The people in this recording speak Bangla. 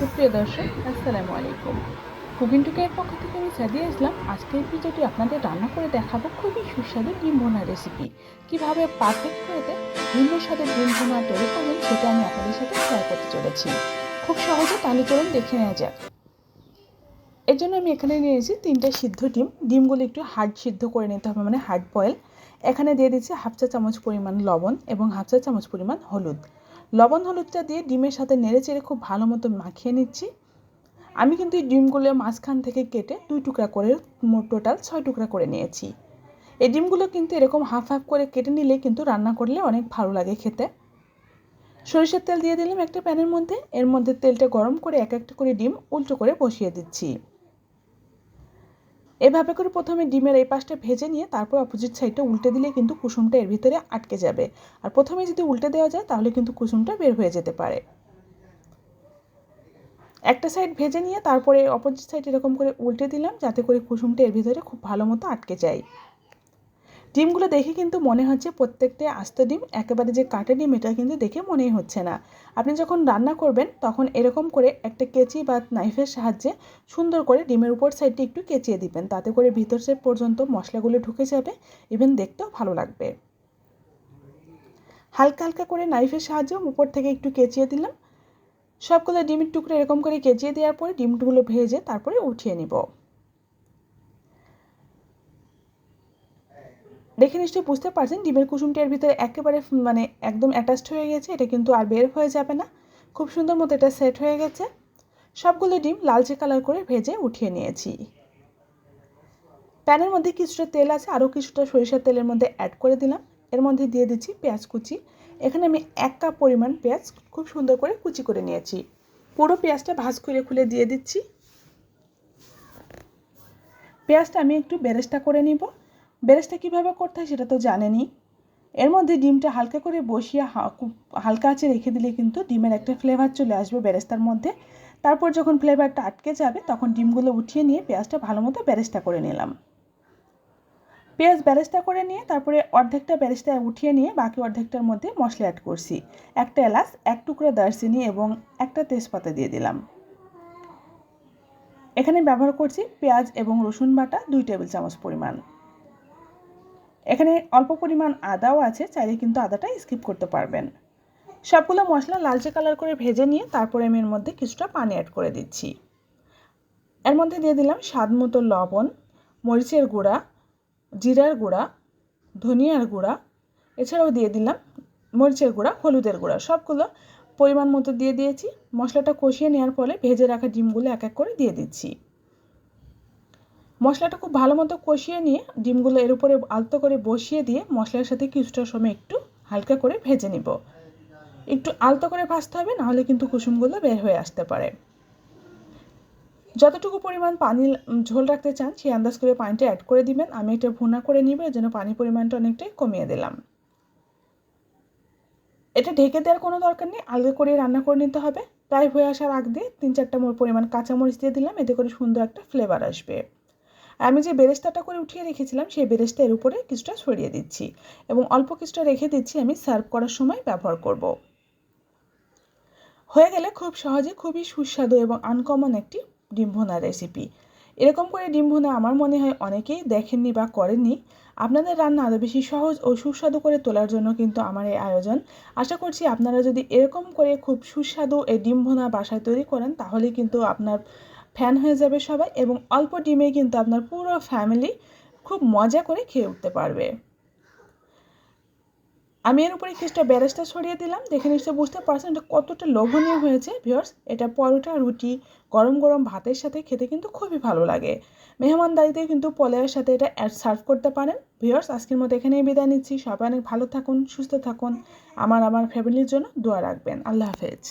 সুপ্রিয় দর্শক, আসসালামু আলাইকুম। কুকিং টুকের পক্ষ থেকে আমি সাদিয়া ইসলাম। আজকের ভিডিওটি আপনাদের রান্না করে দেখাবো খুবই সুস্বাদু ডিম ভোনা রেসিপি কীভাবে পারফেক্ট ওয়েতে ডিমের সাথে ডিম ভোনা তৈরি করবেন, সেটা আমি আপনাদের সাথে শেয়ার করতে চলেছি। খুব সহজে তাহলে চলুন দেখে নেওয়া যাক। এর জন্য আমি এখানে নিয়েছি তিনটে সিদ্ধ ডিম। ডিমগুলো একটু হার্ড সিদ্ধ করে নিতে হবে মানে হার্ড বয়েল এখানে দিয়ে দিচ্ছি হাফ চা চামচ পরিমাণ লবণ এবং হাফ চা চামচ পরিমাণ হলুদ। লবণ হলুদটা দিয়ে ডিমের সাথে নেড়ে চেড়ে খুব ভালো মতো মাখিয়ে নিচ্ছি। আমি কিন্তু এই ডিমগুলো মাঝখান থেকে কেটে দুই টুকরা করে টোটাল ছয় টুকরা করে নিয়েছি। এই ডিমগুলো কিন্তু এরকম হাফ হাফ করে কেটে নিলে কিন্তু রান্না করলে অনেক ভালো লাগে খেতে। সরিষার তেল দিয়ে দিলাম একটা প্যানের মধ্যে। এর মধ্যে তেলটা গরম করে এক একটা করে ডিম উল্টো করে বসিয়ে দিচ্ছি। এভাবে করে প্রথমে ডিমের এই পাশটা ভেজে নিয়ে তারপর অপোজিট সাইডটা উল্টে দিলে কিন্তু কুসুমটা এর ভিতরে আটকে যাবে। আর প্রথমে যদি উল্টে দেওয়া যায়, তাহলে কিন্তু কুসুমটা বের হয়ে যেতে পারে। একটা সাইড ভেজে নিয়ে তারপরে অপোজিট সাইড এরকম করে উল্টে দিলাম, যাতে করে কুসুমটা এর ভিতরে খুব ভালো মতো আটকে যায়। ডিমগুলো দেখে কিন্তু মনে হচ্ছে প্রত্যেকটা আস্ত ডিম, একেবারে যে কাটে ডিম, এটা কিন্তু দেখে মনেই হচ্ছে না। আপনি যখন রান্না করবেন, তখন এরকম করে একটা কেচি বা নাইফের সাহায্যে সুন্দর করে ডিমের উপর সাইডটি একটু কেচিয়ে দিবেন। তাতে করে ভিতর সাইড পর্যন্ত মশলাগুলো ঢুকে যাবে ইভেন দেখতেও ভালো লাগবে। হালকা হালকা করে নাইফের সাহায্যে উপর থেকে একটু কেচিয়ে দিলাম। সবগুলো ডিমের টুকরো এরকম করে কেচিয়ে দেওয়ার পরে ডিমগুলো ভেজে তারপরে উঠিয়ে নিব। দেখে নিশ্চয়ই বুঝতে পারছেন, ডিমের কুসুমটির ভিতরে একেবারে মানে একদম অ্যাটাচড হয়ে গেছে, এটা কিন্তু আর বের হয়ে যাবে না। খুব সুন্দর মতো এটা সেট হয়ে গেছে। সবগুলো ডিম লালচে কালার করে ভেজে উঠিয়ে নিয়েছি। প্যানের মধ্যে কিছুটা তেল আছে, আরও কিছুটা সরিষার তেলের মধ্যে অ্যাড করে দিলাম। এর মধ্যে দিয়ে দিচ্ছি পেঁয়াজ কুচি। এখানে আমি এক কাপ পরিমাণ পেঁয়াজ খুব সুন্দর করে কুচি করে নিয়েছি। পুরো পেঁয়াজটা ভাজ করে খুলে দিয়ে দিচ্ছি। পেঁয়াজটা আমি একটু বেরেস্তা করে নিব। বেরেস্তা কীভাবে করতে হয় সেটা তো জানেনই এর মধ্যে ডিমটা হালকা করে বসিয়ে হালকা আঁচে রেখে দিলে কিন্তু ডিমের একটা ফ্লেভার চলে আসবে বেরেস্তার মধ্যে। তারপর যখন ফ্লেভারটা আটকে যাবে, তখন ডিমগুলো উঠিয়ে নিয়ে পেঁয়াজটা ভালো মতো বেরেস্তা করে নিলাম। পেঁয়াজ বেরেস্তা করে নিয়ে তারপরে অর্ধেকটা বেরেস্তা উঠিয়ে নিয়ে বাকি অর্ধেকটার মধ্যে মশলা অ্যাড করছি। একটা এলাচ, এক টুকরো দারচিনি এবং একটা তেজপাতা দিয়ে দিলাম। এখানে ব্যবহার করছি পেঁয়াজ এবং রসুন বাটা দুই টেবিল চামচ পরিমাণ। এখানে অল্প পরিমাণ আদাও আছে, চাইলে কিন্তু আদাটা স্কিপ করতে পারবেন। সবগুলো মশলা লালচে কালার করে ভেজে নিয়ে তারপরে আমি এর মধ্যে কিছুটা পানি অ্যাড করে দিচ্ছি। এর মধ্যে দিয়ে দিলাম স্বাদ মতো লবণ, মরিচের গুঁড়া, জিরার গুঁড়া, ধনিয়ার গুঁড়া। এছাড়াও দিয়ে দিলাম মরিচের গুঁড়া, হলুদের গুঁড়া। সবগুলো পরিমাণ মতো দিয়ে দিয়েছি। মশলাটা কষিয়ে নেওয়ার ফলে ভেজে রাখা ডিমগুলো এক এক করে দিয়ে দিচ্ছি। মশলাটা খুব ভালো মতো কষিয়ে নিয়ে ডিমগুলো এর উপরে আলতো করে বসিয়ে দিয়ে মশলার সাথে কিছুটা সময় একটু হালকা করে ভেজে নিব। একটু আলতো করে ভাজতে হবে, নাহলে কিন্তু কুসুমগুলো বের হয়ে আসতে পারে। যতটুকু পরিমাণ পানি ঝোল রাখতে চান, সেই আন্দাজ করে পানিটা অ্যাড করে দিবেন। আমি এটা ভুনা করে নিব, এর জন্য পানি পরিমাণটা অনেকটাই কমিয়ে দিলাম। এটা ঢেকে দেওয়ার কোনো দরকার নেই আলগা করে রান্না করে নিতে হবে। প্রায় হয়ে আসার আগ দিয়ে তিন চারটা পরিমাণ কাঁচামরিচ দিয়ে দিলাম, এতে করে সুন্দর একটা ফ্লেভার আসবে। আমি যে বেরেস্তাটা করে উঠিয়ে রেখেছিলাম, সেই বেরেস্তা এর উপরে কিছুটা ছড়িয়ে দিচ্ছি এবং অল্প কিছুটা রেখে দিচ্ছি আমি সার্ভ করার সময় ব্যবহার করব। হয়ে গেলে খুব সহজে খুবই সুস্বাদু এবং আনকমন একটি ডিম ভোনা রেসিপি এরকম করে ডিম ভোনা আমার মনে হয় অনেকেই দেখেননি বা করেননি। আপনাদের রান্না আরও বেশি সহজ ও সুস্বাদু করে তোলার জন্য কিন্তু আমার এই আয়োজন। আশা করছি আপনারা যদি এরকম করে খুব সুস্বাদু এই ডিম ভোনা বাসায় তৈরি করেন, তাহলে কিন্তু আপনার ফ্যান হয়ে যাবে সবাই এবং অল্প ডিমে কিন্তু আপনার পুরো ফ্যামিলি খুব মজা করে খেয়ে উঠতে পারবে। আমি এর উপরে কিছুটা ব্যারেজটা ছড়িয়ে দিলাম। দেখে নিশ্চয়ই বুঝতে পারছেন এটা কতটা লোভনীয় হয়েছে ভিওর্স এটা পরোটা, রুটি, গরম গরম ভাতের সাথে খেতে কিন্তু খুবই ভালো লাগে। মেহমানদারিতে কিন্তু পলের সাথে এটা সার্ভ করতে পারেন। ভিওর্স আজকের মতো এখানেই বিদায় নিচ্ছি। সবাই অনেক ভালো থাকুন, সুস্থ থাকুন। আমার আমার ফ্যামিলির জন্য দোয়া রাখবেন। আল্লাহ হাফেজ।